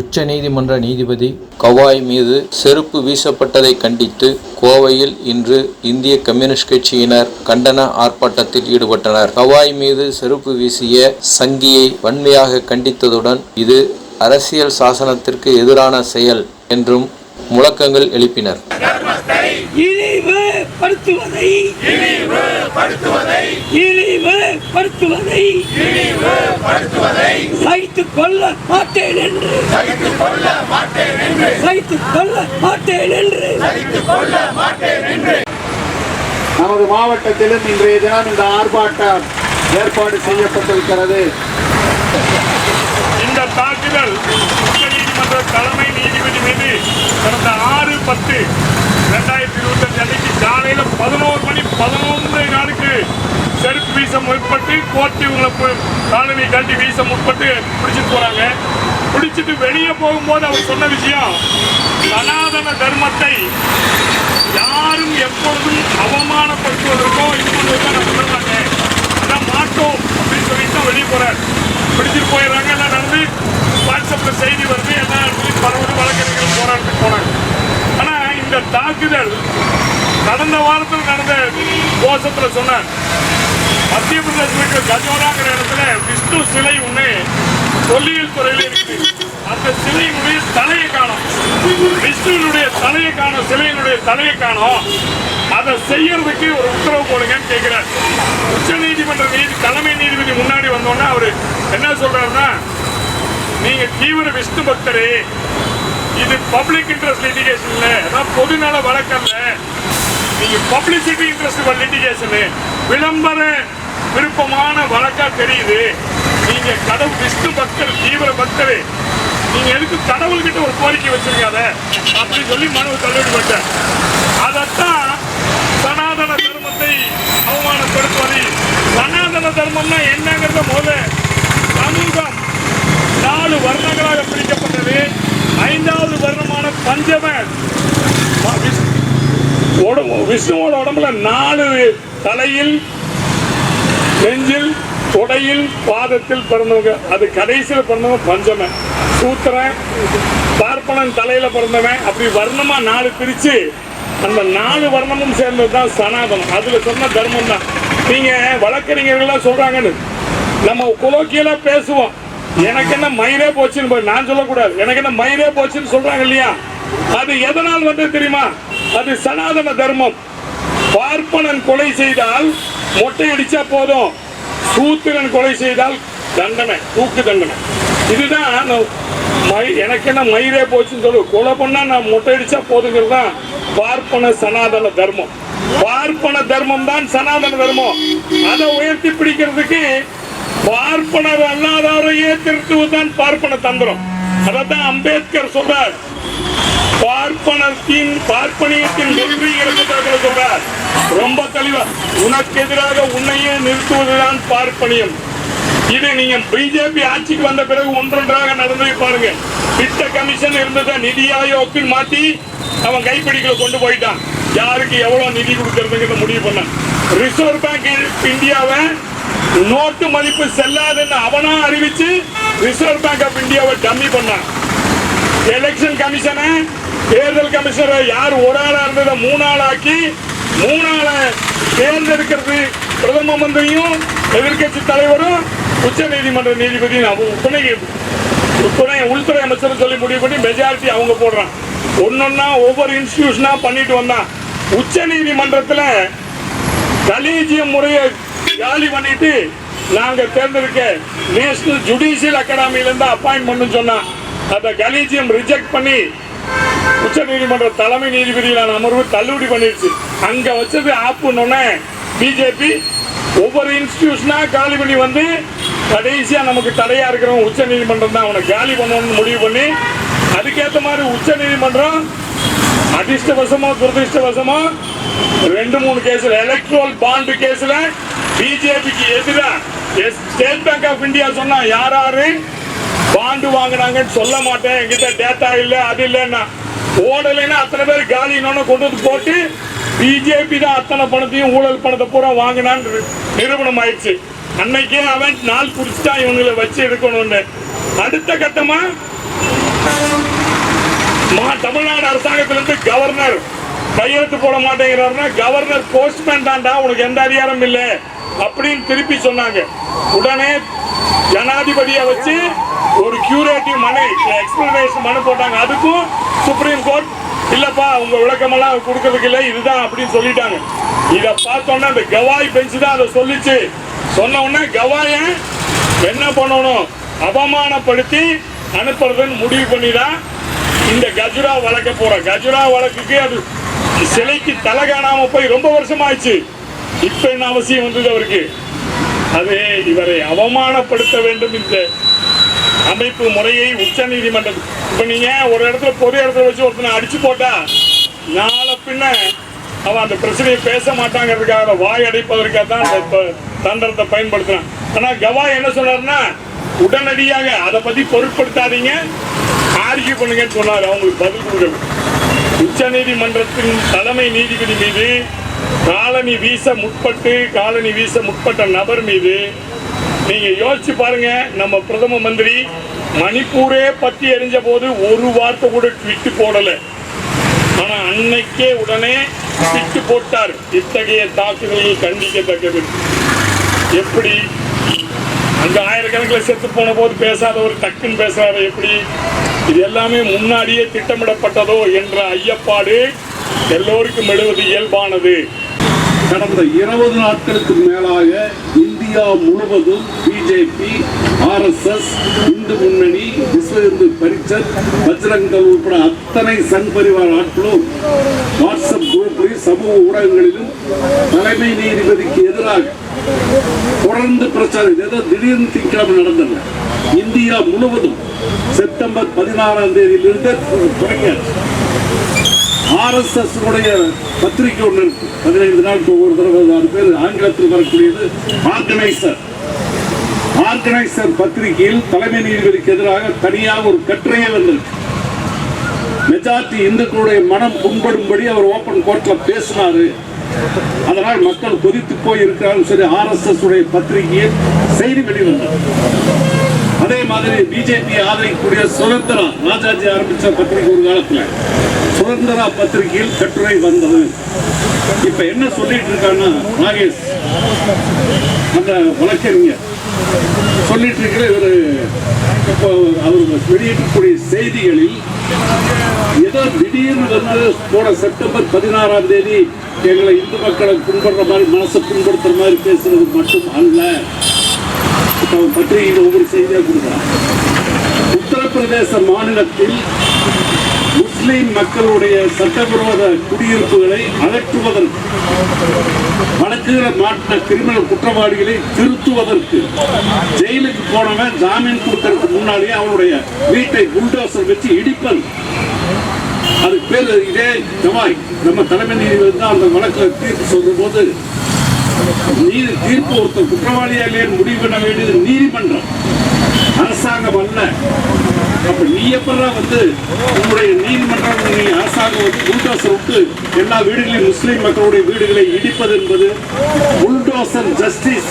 உச்சநீதிமன்ற நீதிபதி கவாய் மீது செருப்பு வீசப்பட்டதை கண்டித்து கோவையில் இன்று இந்திய கம்யூனிஸ்ட் கட்சியினர் கண்டன ஆர்ப்பாட்டத்தில் ஈடுபட்டனர். கவாய் மீது செருப்பு வீசிய சங்கியை வன்மையாக கண்டித்ததுடன் இது அரசியல் சாசனத்திற்கு எதிரான செயல் என்றும் முழக்கங்கள் எழுப்பினர். இழிவுபடுத்துவதை. இழிவுபடுத்துவதை. சகித்துக் கொள்ள மாட்டேன் என்று. சகித்துக் கொள்ள மாட்டேன் என்று. நமது மாவட்டத்திலும் இன்றைய தினம் இந்த ஆர்ப்பாட்டம் ஏற்பாடு செய்யப்பட்டிருக்கிறது. இந்த தாக்குதல் உச்சநீதிமன்ற தலைமை நீதிபதி மீது கடந்த ஆறு பத்து ரெண்டாயிரத்தி இருபத்தஞ்சு அன்னைக்கு காலையில பதினோரு மணி பதினொன்று நாளுக்கு செருப்பு வீச முற்பட்டு கோர்ட்டு இவங்களை போய் காலனி கழட்டி வீச முற்பட்டு பிடிச்சிட்டு போறாங்க. பிடிச்சிட்டு வெளியே போகும்போது அவர் சொன்ன விஷயம் சனாதன தர்மத்தை யாரும் எப்பொழுதும் அவமானப்படுத்துவதற்கோ இது பண்ணுவதற்கோ நான் சொல்ல மாட்டேன் அதான் மாட்டோம் அப்படின்னு சொல்லிட்டு தான் வெளியே போறாரு பிடிச்சிட்டு போயிடுறாங்க எல்லாம் நடந்து வாட்ஸ்அப்ல செய்தி வருது எல்லாம் நடந்து பரவது வழக்கறிஞர்கள் போராட்டத்துக்கு போனாங்க ஆனா இந்த தாக்குதல் கடந்த வாரத்தில் நடந்த கோஷத்தில் சொன்னார் மத்திய பிரதேசத்தில் இருக்கிற கஜோராங்கிற இடத்துல விஷ்ணு சிலை ஒன்று தொல்லியல் துறையில் இருக்கு அந்த சிலையினுடைய தலையை காணும். விஷ்ணுனுடைய தலையை காணும் சிலையினுடைய தலையை காணும். அதை செய்யறதுக்கு ஒரு உத்தரவு போடுங்கன்னு கேட்கிறார். உச்ச நீதிமன்ற நீதி தலைமை நீதிபதி முன்னாடி வந்தோன்னா அவர் என்ன சொல்றாருன்னா நீங்க தீவிர விஷ்ணு பக்தரே இது பப்ளிக் இன்ட்ரெஸ்ட் லிட்டிகேஷன்ல அதான் பொதுநல வழக்கம் இல்லை பப்ளிசிட்டி இன்ட்ரெஸ்ட் லிட்டிகேஷனு விளம்பர விருப்பமான வழக்கா தெரியுது. நீங்க கடவுள் விஷ்ணு பக்தர் தீவிர பக்தர். நீங்க எதுக்கு கடவுள்கிட்ட ஒரு கோரிக்கை வச்சிருக்காத? அப்படி சொல்லி மனு தள்ளுபடி பண்ண அதத்தான் சனாதன தர்மத்தை அவமானப்படுத்துவது சனாதன தர்மம்னா என்னங்கிறத முதல்ல சமூகம் விஷ்ணுவோட உடம்புல நாலு தலையில் நெஞ்சில் தொடையில் பாதத்தில் பிறந்தவங்க. அது கடைசியில் பிறந்தவங்க பஞ்சமன். சூத்திரன் பார்ப்பனன் தலையில பிறந்தவன். அப்படி வர்ணமா நாலு பிரிச்சு அந்த நாலு வர்ணமும் சேர்ந்தது தான் சனாதனம். அதுல சொன்ன தர்மம் தான். நீங்க வழக்கறிஞர்கள்லாம் சொல்றாங்கன்னு. நம்ம குலோக்கியலா பேசுவோம். எனக்கு என்ன மயிரே போச்சுன்னு நான் சொல்லக்கூடாது. எனக்கு என்ன மயிரே போச்சுன்னு சொல்றாங்க இல்லையா? அது எதனால் வந்து தெரியுமா? அது சனாதன தர்மம். பார்ப்பனன் கொலை செய்தால் மொட்டை அடிச்சா போதும். சூத்திரன் கொலை செய்தால் தண்டனை தூக்கு தண்டனை. இதுதான் நான் மை- எனக்கு என்ன மயிரே போச்சுன்னு சொல்லு. கொலை பண்ணா நான் மொட்டை அடிச்சா போதுங்கிறது தான் பார்ப்பன சனாதன தர்மம். பார்ப்பன தர்மம் தான் சனாதன தர்மம். அதை உயர்த்தி பிடிக்கிறதுக்கு பார்ப்பனர் அல்லாதவரையே திருத்துவதுதான் பார்ப்பன தந்திரம். அதான் அம்பேத்கர் சொல்றார். பார்ப்பனத்தின் பார்ப்பனியத்தின் வெற்றி இருப்பதாக சொல்றார் ரொம்ப தெளிவா. உனக்கு எதிராக உன்னையே நிறுத்துவதுதான் பார்ப்பனியம். இது நீங்க பிஜேபி ஆட்சிக்கு வந்த பிறகு ஒன்றொன்றாக நடந்ததை பாருங்க. திட்ட கமிஷன் இருந்ததை நிதி ஆயோக்கு மாத்தி அவன் கைப்பிடிக்கல கொண்டு போயிட்டான். யாருக்கு எவ்வளவு நிதி கொடுக்கறதுங்கிறத முடிவு பண்ணான். ரிசர்வ் பேங்க் இந்தியாவை நோட்டு மதிப்பு செல்லாதுன்னு அவனா அறிவிச்சு ரிசர்வ் பேங்க் ஆஃப் இந்தியாவை டம்மி பண்ணான். எலெக்ஷன் கமிஷனை தேர்தல் கமிஷனரை யார் ஒரு ஆளா இருந்ததை மூணு ஆளாக்கி மூணு ஆளை தேர்ந்தெடுக்கிறது பிரதம மந்திரியும் எதிர்க்கட்சி தலைவரும் உச்ச நீதிமன்ற நீதிபதி துணை துணை உள்துறை அமைச்சர் சொல்லி முடிவு பண்ணி மெஜாரிட்டி அவங்க போடுறான் ஒன்னொன்னா ஒவ்வொரு இன்ஸ்டிடியூஷனா பண்ணிட்டு வந்தான் உச்ச நீதிமன்றத்துல கலீஜியம் முறையை காலி பண்ணிட்டு நாங்க தேர்ந்தெடுக்க நேஷனல் ஜுடிஷியல் அகாடமில இருந்து அப்பாயின்மெண்ட் சொன்னா அந்த கலீஜியம் ரிஜெக்ட் பண்ணி உச்ச நீதிமன்ற தலைமை நீதிபதியிலான அமர்வு தள்ளுபடி பண்ணிருச்சு. அங்க வச்சது ஆப்புன்னு பிஜேபி ஒவ்வொரு இன்ஸ்டிடியூஷனா காலி பண்ணி வந்து கடைசியா நமக்கு தடையா இருக்கிறவன் உச்ச நீதிமன்றம் தான் அவனை காலி பண்ணணும்னு முடிவு பண்ணி அதுக்கேற்ற மாதிரி உச்ச நீதிமன்றம் அதிர்ஷ்டவசமோ துரதிர்ஷ்டவசமோ ரெண்டு மூணு கேஸ்ல எலக்ட்ரல் பாண்டு கேஸ்ல பிஜேபிக்கு எதிராக ஸ்டேட் பேங்க் ஆஃப் இந்தியா சொன்னா யார் யாரு பாண்டு வாங்குனாங்கன்னு சொல்ல மாட்டேன். என்கிட்ட டேட்டா இல்லை அது இல்லைன்னா ஓடலைன்னா அத்தனை பேர் காலி இன்னொன்னு கொண்டு வந்து போட்டு பிஜேபி தான் அத்தனை பணத்தையும் ஊழல் பணத்தை பூரா வாங்கினான்னு நிரூபணம் ஆயிடுச்சு. அன்னைக்கே அவன் நாள் குடிச்சுட்டா இவங்களை வச்சு எடுக்கணும்னு. அடுத்த கட்டமா தமிழ்நாடு அரசாங்கத்திலிருந்து கவர்னர் கையெழுத்து போட மாட்டேங்கிறாருன்னா கவர்னர் போஸ்ட்மேன் தான்டா உனக்கு எந்த அதிகாரம் இல்லை. அப்படின்னு திருப்பி சொன்னாங்க. உடனே ஜனாதிபதியை வச்சு ஒரு கியூரேட்டிவ் மனு எக்ஸ்பிளனேஷன் மனு போட்டாங்க. அதுக்கும் சுப்ரீம் கோர்ட் இல்லப்பா உங்க விளக்கமெல்லாம் கொடுக்கறதுக்கு இல்லை இதுதான் அப்படின்னு சொல்லிட்டாங்க. இதை பார்த்தோன்னா அந்த கவாய் பெஞ்சு தான் அதை சொல்லிச்சு. சொன்ன உடனே கவாயை என்ன பண்ணணும்? அவமானப்படுத்தி அனுப்புறதுன்னு முடிவு பண்ணி தான் இந்த கஜுரா வழக்க போற. கஜுரா வழக்குக்கு அது சிலைக்கு தலை காணாம போய் ரொம்ப வருஷம் ஆயிடுச்சு இப்ப என்ன அவசியம் வந்தது அவருக்கு? அது இவரை அவமானப்படுத்த வேண்டும் இந்த அமைப்பு முறையை உச்ச நீதிமன்றம் இப்ப நீங்க ஒரு இடத்துல பொது இடத்துல வச்சு ஒருத்தனை அடிச்சு போட்டா நாளை பின்ன அவன் அந்த பிரச்சனையை பேச மாட்டாங்கிறதுக்காக வாய் அடைப்பதற்காக தான் அந்த தந்திரத்தை பயன்படுத்துறான். ஆனா கவாய் என்ன சொன்னாருன்னா உடனடியாக அதை பத்தி பொருட்படுத்தாதீங்க ஆர்கியூ பண்ணுங்கன்னு சொன்னாரு. அவங்களுக்கு பதில் கொடுக்கணும் உச்ச நீதிமன்றத்தின் தலைமை நீதிபதி மீது காலனி வீச முற்பட்டு காலனி வீச முற்பட்ட நபர் மீது நீங்க யோசிச்சு பாருங்க நம்ம பிரதம மந்திரி மணிப்பூரே பத்தி எரிஞ்ச போது ஒரு வார்த்தை கூட ட்விட்டு போடல. ஆனா அன்னைக்கே உடனே ட்விட்டு போட்டார். இத்தகைய தாக்குதல்கள் கண்டிக்கத்தக்கது. எப்படி? அந்த ஆயிரக்கணக்கில் செத்து போன போது பேசாத ஒரு டக்குன்னு பேசுறாரு எப்படி? இது எல்லாமே முன்னாடியே திட்டமிடப்பட்டதோ என்ற ஐயப்பாடு எல்லோருக்கும் எழுவது இயல்பானது. கடந்த இருபது நாட்களுக்கு மேலாக இந்தியா முழுவதும் பிஜேபி ஆர்எஸ்எஸ் இந்து முன்னணி விஸ்வ இந்து பரிஷத் பஜ்ரங்கல் உட்பட அத்தனை சன் பரிவார் ஆட்களும் வாட்ஸ்அப் குரூப்லையும் சமூக ஊடகங்களிலும் தலைமை நீதிபதிக்கு எதிராக தொடர்ந்து பிரச்சாரம் ஏதோ திடீர்னு திங்கிழமை நடந்தன இந்தியா முழுவதும் செப்டம்பர் பதினாறாம் தேதியிலிருந்து தொடங்கியாச்சு. ஆர்எஸ்எஸ் உடைய பத்திரிகை ஒன்று இருக்கு. பதினைந்து நாளுக்கு ஒவ்வொரு தடவை அது பேர் ஆங்கிலத்தில் வரக்கூடியது ஆர்கனைசர். ஆர்கனைசர் பத்திரிகையில் தலைமை நீதிபதிக்கு எதிராக தனியாக ஒரு கட்டுரையே வந்திருக்கு மெஜாரிட்டி இந்துக்களுடைய மனம் புண்படும்படி அவர் ஓபன் கோர்ட்ல பேசினாரு. அதனால் மக்கள் கொதித்து போய் இருக்கிறாலும் சரி ஆர்எஸ்எஸ் உடைய பத்திரிகையில் செய்தி வெளிவந்தது. அதே மாதிரி பிஜேபி ஆதரிக்கக்கூடிய சுதந்திரம் ராஜாஜி ஆரம்பிச்ச பத்திரிகை ஒரு காலத்தில். சுதந்திரா பத்திரிகையில் கட்டுரை வந்தது. இப்ப என்ன சொல்லிட்டு இருக்கான்னா நாகேஷ் அந்த வழக்கறிஞர் சொல்லிட்டு இருக்கிற இவர் இப்போ அவர் வெளியிடக்கூடிய செய்திகளில் ஏதோ திடீர்னு வந்து போன செப்டம்பர் பதினாறாம் தேதி எங்களை இந்து மக்களை புண்படுற மாதிரி மனசை புண்படுத்துற மாதிரி பேசுறது மட்டும் அல்ல. இப்போ அவன் பத்திரிகையில் ஒவ்வொரு செய்தியாக கொடுக்குறான் உத்தரப்பிரதேச மாநிலத்தில் முஸ்லிம் மக்களுடைய சட்டவிரோத குடியிருப்புகளை அகற்றுவதற்கு வழக்குகளை மாற்ற கிரிமினல் குற்றவாளிகளை திருத்துவதற்கு ஜெயிலுக்கு போனவன் ஜாமீன் கொடுக்கறதுக்கு முன்னாடியே அவனுடைய வீட்டை புல்டோசர் வச்சு இடிப்பது. அது பேர் இதே ஜமாய். நம்ம தலைமை நீதிபதி தான் அந்த வழக்கில் தீர்ப்பு சொல்ற போது நீதி தீர்ப்பு ஒருத்தர் குற்றவாளியாக முடிவு பண்ண வேண்டியது நீதிமன்றம். அரசாங்கம் அல்ல. எப்படா வந்து உங்களுடைய நீதிமன்றம் நீ அரசாங்கம் வந்து புல்டோசர் விட்டு எல்லா வீடுகளையும் முஸ்லீம் மக்களுடைய வீடுகளை இடிப்பது என்பது புல்டோசர் ஜஸ்டிஸ்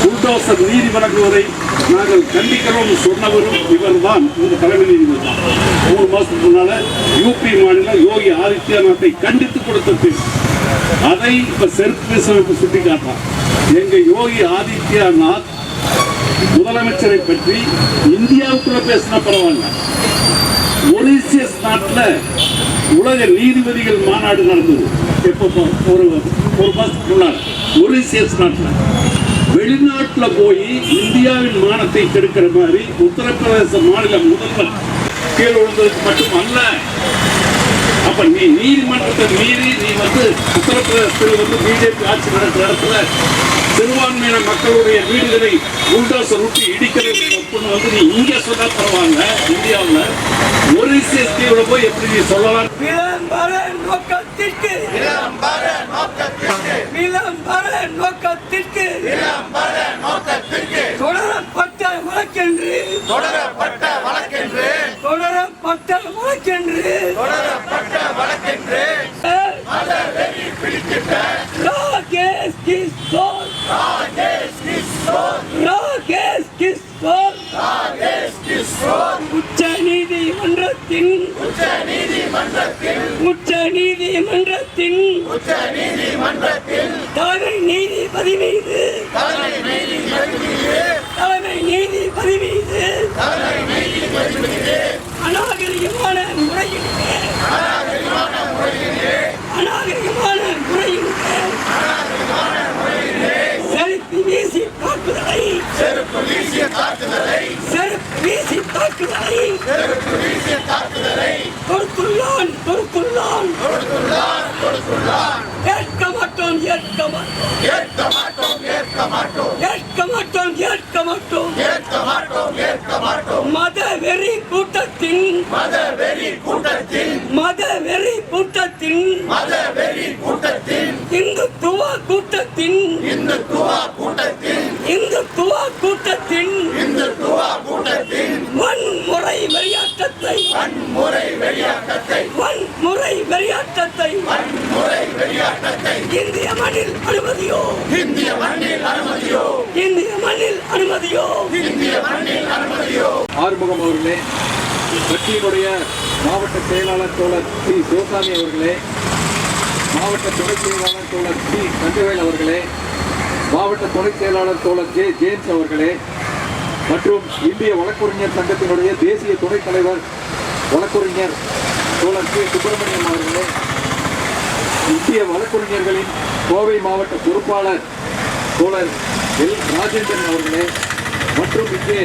புல்டோசர் நீதி வழங்குவதை நாங்கள் கண்டிக்கிறோம் சொன்னவரும் இவர்தான் இந்த தலைமை நீதிபதி தான் மூணு மாசத்துக்கு முன்னால யூபி மாநிலம் யோகி ஆதித்யநாத்தை கண்டித்து கொடுத்த அதை இப்ப செருப்பு பேசமைப்பு சுட்டி காட்டுறான் எங்க யோகி ஆதித்யநாத் முதலமைச்சரை பற்றி இந்தியாவுக்குள்ள பேசினா பரவாயில்ல. மொரீசியஸ் நாட்டில் உலக நீதிபதிகள் மாநாடு நடந்தது. எப்போ ஒரு ஒரு மாதத்துக்கு முன்னாடி. மொரீசியஸ் நாட்டில். வெளிநாட்டுல போய் இந்தியாவின் மானத்தை கெடுக்கிற மாதிரி உத்தரப்பிரதேச மாநில முதல்வர் கீழ் விழுந்ததுக்கு மட்டும் அல்ல. அப்ப நீ நீதிமன்றத்தை மீறி நீ வந்து உத்தரப்பிரதேசத்தில் வந்து பிஜேபி ஆட்சி நடக்கிற இடத்துல சிறுபான்மையின மக்களுடைய வீடுகளை புல்டோசர் விட்டு இடிக்கிறது தப்புன்னு வந்து நீ இங்க சொன்னா பரவாயில்ல இந்தியாவில். ஒரு தீவுல போய் எப்படி நீ சொல்லலாம்? உச்ச நீதிமன்றத்தின் உச்ச உச்ச நீதிமன்றத்தின் உச்ச நீதிமன்றத்தில் தலைமை நீதிபதி மீது தலைமை நீதிபதி மீது அநாகரிகமான முறையிலே அநாகரிகமான முறையிலே அநாகரிகமான முறையிலே செலுத்தி வீசி தாக்குதலை செருப்பு வீசிய தாக்குதலை செருப்பு வீசி தாக்குதலை செருப்பு கொடுத்துள்ளான் கொடுத்துள்ளான் ஏற்க மாட்டோம் ஏற்க மாட்டோம். ஏற்க மாட்டோம் ஏற்க மாட்டோம். ஏற்க மாட்டோம் ஏற்க மாட்டோம் ஏற்க மாட்டோம் ஏற்க மாட்டோம் மத வெறி கூட்டத்தின் மத வெறி கூட்டத்தின் மத வெறி கூட்டத்தின் மத வெறி கூட்டத்தின் இந்துத்துவ கூட்டத்தின் இந்துத்துவா கூட்டத்தின் இந்துத்துவ கூட்டத்தின் இந்துத்துவா கூட்டத்தின் வன்முறை வெறியாட்டத்தை வன்முறை வெளியாட்டத்தை வன்முறை வெறியாட்டத்தை வன்முறை வெளியாட்டத்தை இந்திய மண்ணில் அனுமதியோ இந்திய மண்ணில் அனுமதியோ? இந்திய மண்ணில் அனுமதியோ? இந்திய மண்ணில் அனுமதியோ? ஆறுமுகம் அவர்களே கட்சியினுடைய மாவட்ட செயலாளர் தோழர் சி. சிவசாமி அவர்களே மாவட்ட துணை செயலாளர் தோழர் சி. தங்கவேல் அவர்களே மாவட்ட துணை செயலாளர் தோழர் ஜே. ஜேம்ஸ் அவர்களே மற்றும் இந்திய வழக்கறிஞர் சங்கத்தினுடைய தேசிய துணைத் தலைவர் வழக்கறிஞர் தோழர் கே. சுப்பிரமணியம் அவர்களே இந்திய வழக்கறிஞர்களின் கோவை மாவட்ட பொறுப்பாளர் தோழர் எல். ராஜேந்திரன் அவர்களே மற்றும் இங்கே